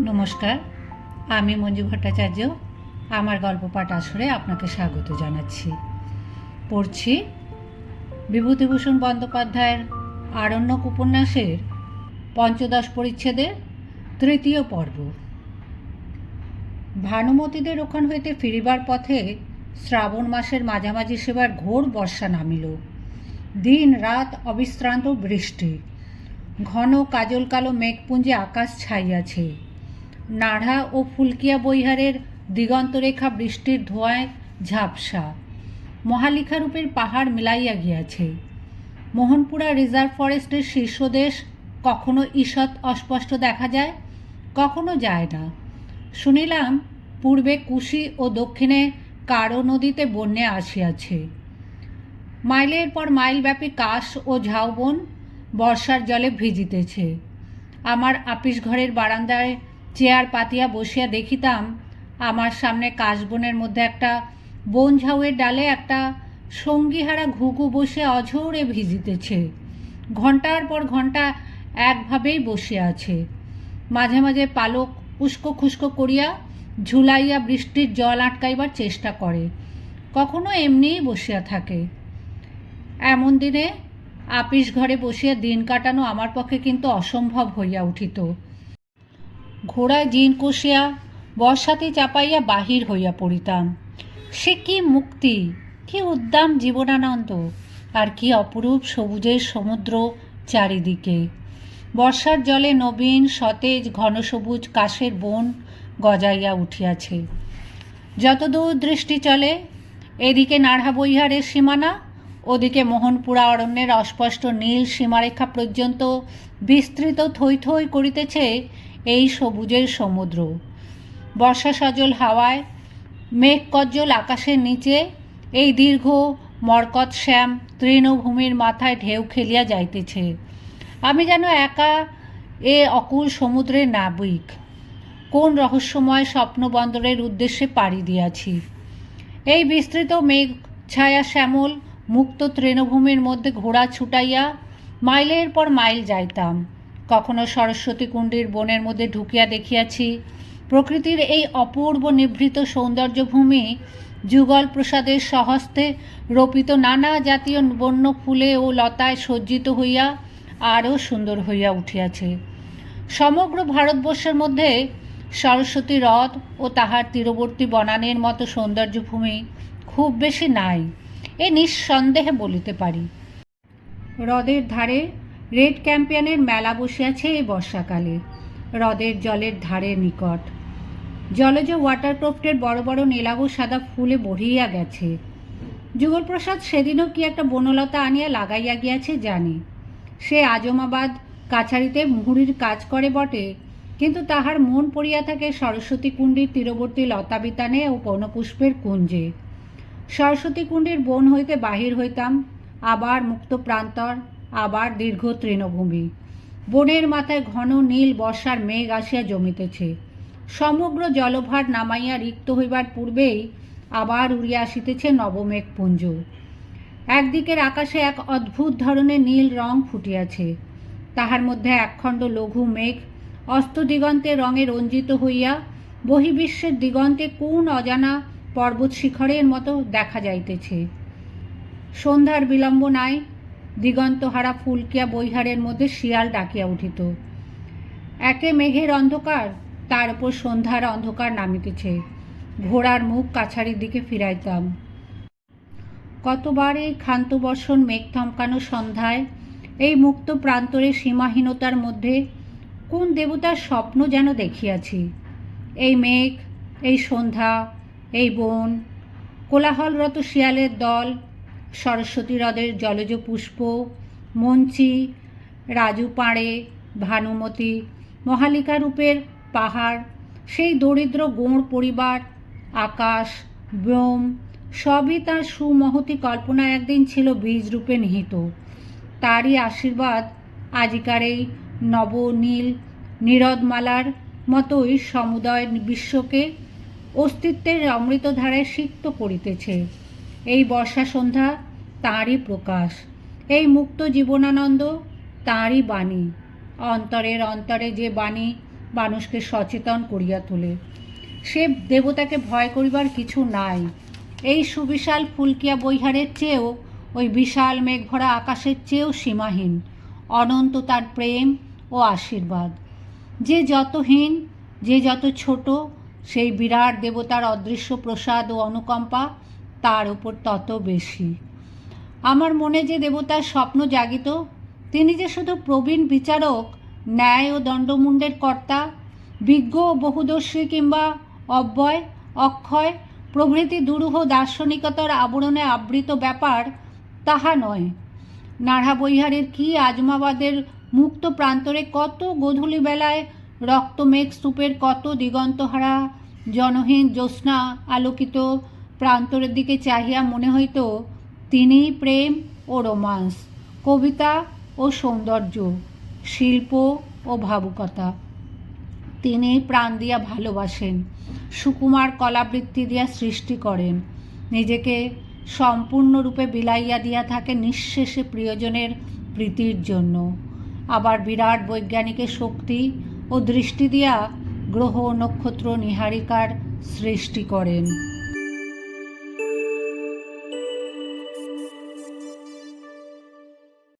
নমস্কার, আমি মঞ্জু ভট্টাচার্য। আমার গল্প পাঠ আসরে আপনাকে স্বাগত জানাচ্ছি। পড়ছি বিভূতিভূষণ বন্দ্যোপাধ্যায়ের আরণ্যক উপন্যাসের পঞ্চদশ পরিচ্ছেদের তৃতীয় পর্ব। ভানুমতীদের ওখান হইতে ফিরিবার পথে শ্রাবণ মাসের মাঝামাঝি সেবার ঘোর বর্ষা নামিল। দিন রাত অবিশ্রান্ত বৃষ্টি। ঘন কাজল কালো মেঘপুঞ্জে আকাশ ছাইয়াছে। নাড়া ও ফুলকিয়া বৈহারের দিগন্তরেখা বৃষ্টির ধোঁয়ায় ঝাপসা। মহালিখারূপের পাহাড় মিলাইয়া গিয়াছে। মোহনপুরা রিজার্ভ ফরেস্টের শীর্ষদেশ কখনো ঈষৎ অস্পষ্ট দেখা যায়, কখনো যায় না। শুনিলাম, পূর্বে কুশি ও দক্ষিণে কারও নদীতে বন্যা আসিয়াছে। মাইলের পর মাইলব্যাপী কাশ ও ঝাউবন বর্ষার জলে ভিজিতেছে। আমার আপিস ঘরের বারান্দায় চেয়ার পাতিয়া বসিয়া দেখিতাম, আমার সামনে কাশবনের মধ্যে একটা বন ঝাউয়ের ডালে একটা সঙ্গীহারা ঘুঘু বসে অঝোরে ভিজিতেছে। ঘণ্টার পর ঘণ্টা একভাবেই বসে আছে। মাঝে মাঝে পালক উস্কো খুস্কো করিয়া ঝুলাইয়া বৃষ্টির জল আটকাইবার চেষ্টা করে। কখনো এমনিই বসিয়া থাকে। এমন দিনে আপিস ঘরে বসিয়া দিন কাটানো আমার পক্ষে কিন্তু অসম্ভব হইয়া উঠিত। ঘোড়ায় জিন কষিয়া বর্ষাতে চাপাইয়া বাহির হইয়া পড়িতাম। সে কি মুক্তি, কি উদ্দাম জীবনানন্দ, আর কি অপরূপ সবুজের সমুদ্র চারিদিকে। বর্ষার জলে নবীন, সতেজ, ঘন সবুজ কাশের বন গজাইয়া উঠিয়াছে। যতদূর দৃষ্টি চলে, এদিকে নাড়া বৈহারের সীমানা, ওদিকে মোহনপুরা অরণ্যের অস্পষ্ট নীল সীমারেখা পর্যন্ত বিস্তৃত থই থই করিতেছে এই সবুজের সমুদ্র। বর্ষা সজল হাওয়ায় মেঘ কজ্জল আকাশের নিচে, এই দীর্ঘ মরকত শ্যাম তৃণভূমির মাথায় ঢেউ খেলিয়া যাইতেছে। আমি যেন একা এ অকুল সমুদ্রের নাবিক। কোন রহস্যময় স্বপ্নবন্দরের উদ্দেশ্যে পাড়ি দিয়াছি? এই বিস্তৃত মেঘ ছায়া শ্যামল মুক্ত তৃণভূমির মধ্যে ঘোড়া ছুটাইয়া মাইলের পর মাইল যাইতাম। কখনো সরস্বতী কুণ্ডীর বনের মধ্যে ঢুকিয়া দেখিয়াছি। প্রকৃতির এই অপূর্ব নিভৃত সৌন্দর্যভূমি যুগল প্রসাদের সহস্তে রোপিত নানা জাতীয় বন্য ফুলে ও লতায় সজ্জিত হইয়া আরও সুন্দর হইয়া উঠিয়াছে। সমগ্র ভারতবর্ষের মধ্যে সরস্বতী হ্রদ ও তাহার তীরবর্তী বনানের মতো সৌন্দর্যভূমি খুব বেশি নাই, এ নিঃসন্দেহে বলিতে পারি। হ্রদের ধারে রেড ক্যাম্পিয়নের মেলা বসিয়াছে এই বর্ষাকালে। হ্রদের জলের ধারে নিকট। জলজ ওয়াটারক্রফটের বড় বড় নীলাভ সাদা ফুলে ভরিয়া গেছে। যুগলপ্রসাদ সেদিনও কি একটা বনলতা আনিয়া লাগাইয়া গিয়াছে জানি। সে আজমাবাদ কাছারিতে মুহুরির কাজ করে বটে, কিন্তু তাহার মন পড়িয়া থাকে সরস্বতী কুণ্ডীর তীরবর্তী লতাবিতানে ও বনপুষ্পের কুঞ্জে। সরস্বতী কুণ্ডীর বন হইতে বাহির হইতাম, আবার মুক্ত প্রান্তর আবার দীর্ঘ তৃণভূমি। বনের মাথায় ঘন নীল বর্ষার মেঘ আসিয়া জমিতেছে। সমগ্র জলভার নামাইয়া রিক্ত হইবার পূর্বেই আবার উড়িয়া আসিতেছে নবমেঘ পুঞ্জ একদিকের আকাশে এক অদ্ভুত ধরনের নীল রং ফুটিয়াছে। তাহার মধ্যে একখণ্ড লঘু মেঘ অস্ত দিগন্তে রঙে রঞ্জিত হইয়া বহির্বিশ্বের দিগন্তে কোন অজানা পর্বত শিখরের মতো দেখা যাইতেছে। সন্ধ্যার বিলম্ব নাই দিগন্তহারা ফুলকিয়া বৈহারের মধ্যে শিয়াল ডাকিয়া উঠিত। একে মেঘের অন্ধকার, তার উপর সন্ধ্যার অন্ধকার নামিতেছে। ঘোড়ার মুখ কাছারির দিকে ফিরাইতাম। কতবার এই ক্ষান্ত বর্ষণ মেঘ থমকানো সন্ধ্যায়, এই মুক্ত প্রান্তরে সীমাহীনতার মধ্যে কোন দেবতার স্বপ্ন যেন দেখিয়াছি? এই মেঘ, এই সন্ধ্যা, এই বন, কোলাহলরত শিয়ালের দল সরস্বতী হ্রদের জলজ পুষ্প, মঞ্চি, রাজু পাড়ে, ভানুমতি, মহালিকা রূপের পাহাড়, সেই দরিদ্র গোঁড় পরিবার, আকাশ ব্যোম সবই তার সুমহতি কল্পনা একদিন ছিল বীজ রূপে নিহিত। তারই আশীর্বাদ আজিকার এই নবনীল নীরদমালার মতোই সমুদয় বিশ্বকে অস্তিত্বের অমৃতধারায় সিক্ত করিতেছে। এই বর্ষা সন্ধ্যা তাঁরই প্রকাশ। এই মুক্ত জীবনানন্দ তাঁরই বাণী। অন্তরের অন্তরে যে বাণী মানুষকে সচেতন করিয়া তোলে। সে দেবতাকে ভয় করিবার কিছু নাই। এই সুবিশাল ফুলকিয়া বৈহারের চেয়েও, ওই বিশাল মেঘভরা আকাশের চেয়েও সীমাহীন। অনন্ত তার প্রেম ও আশীর্বাদ। যে যতহীন, যে যত ছোট, সেই বিরাট দেবতার অদৃশ্য প্রসাদ ও অনুকম্পা তার উপর তত বেশি। আমার মনে যে দেবতার স্বপ্ন জাগিত, তিনি যে শুধু প্রবীণ বিচারক, ন্যায় ও দণ্ডমুণ্ডের কর্তা, বিজ্ঞ ও বহুদর্শী কিংবা অব্যয়, অক্ষয়, প্রভৃতি দুরূহ দার্শনিকতার আবরণে আবৃত ব্যাপার তাহা নয়। নাড়া বৈহারের কি আজমাবাদের মুক্ত প্রান্তরে কত গোধূলি বেলায় রক্তমেঘ স্তূপের কত দিগন্তহারা, জনহীন জ্যোৎস্না আলোকিত প্রান্তরের দিকে চাহিয়া মনে হইত, তিনিই প্রেম ও রোমান্স, কবিতা ও সৌন্দর্য, শিল্প ও ভাবুকতা। তিনি প্রাণ দিয়া ভালোবাসেন, সুকুমার কলাবৃত্তি দিয়া সৃষ্টি করেন, নিজেকে সম্পূর্ণরূপে বিলাইয়া দিয়া থাকে নিঃশেষে প্রিয়জনের প্রীতির জন্য। আবার বিরাট বৈজ্ঞানিকের শক্তি ও দৃষ্টি দিয়া গ্রহ নক্ষত্র নিহারিকার সৃষ্টি করেন।